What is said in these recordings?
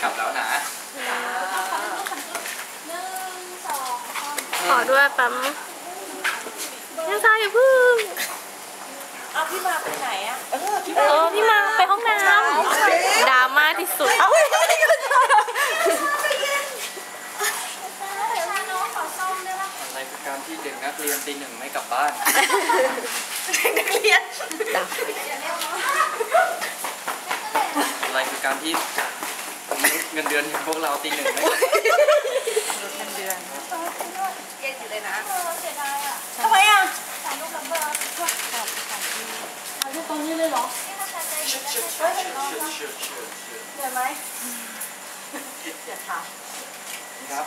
กลับแล้วนะขอด้วยปั๊มยังชาอยู่พึ่งเอาพี่มาไปไหนอะเออพี่มาไปห้องน้ำดราม่าที่สุดเอาไป็นการที่เด็กนักเรียนตีหนึ่งไม่กลับบ้าน เด็กนักเรียน อะไรคือการที่มนุษย์เงินเดือนอย่างพวกเราตีหนึ่งไม่ทำไมอะเหนื่อยไหมอย่าถามครับ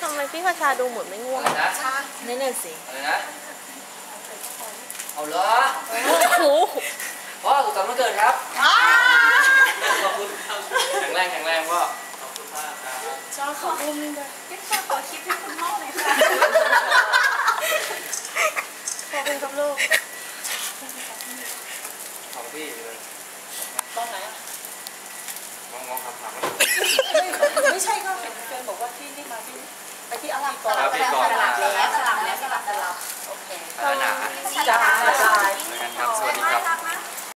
ทำไมพี่พชาดูเหมือนไม่ง่วอะงไรนะนั่นน่ะสิ อะไรนะ เอาเหรอโอ้โห พ่อสุขสันต์วันเกิดครับขอบคุณครับแข็งแรงแข็งแรงพ่อขอบคุณมากครับชอบขออุ้มด้วยพี่ชอบขอคลิปให้คุณพ่อหน่อยค่ะขอบคุณครับลูกของพี่เลยตอนไหนอะมองมองคำถามไม่ใช่ก็เห็นเฟนบอกว่าที่นี่มาที่ไปที่อะไรก่อนครับพี่ก่อนสมาลับแล้วสลับแล้วสลับสลับโอเคอะไรนะจ้าจ้าเจอกันครับสวัสดีครับ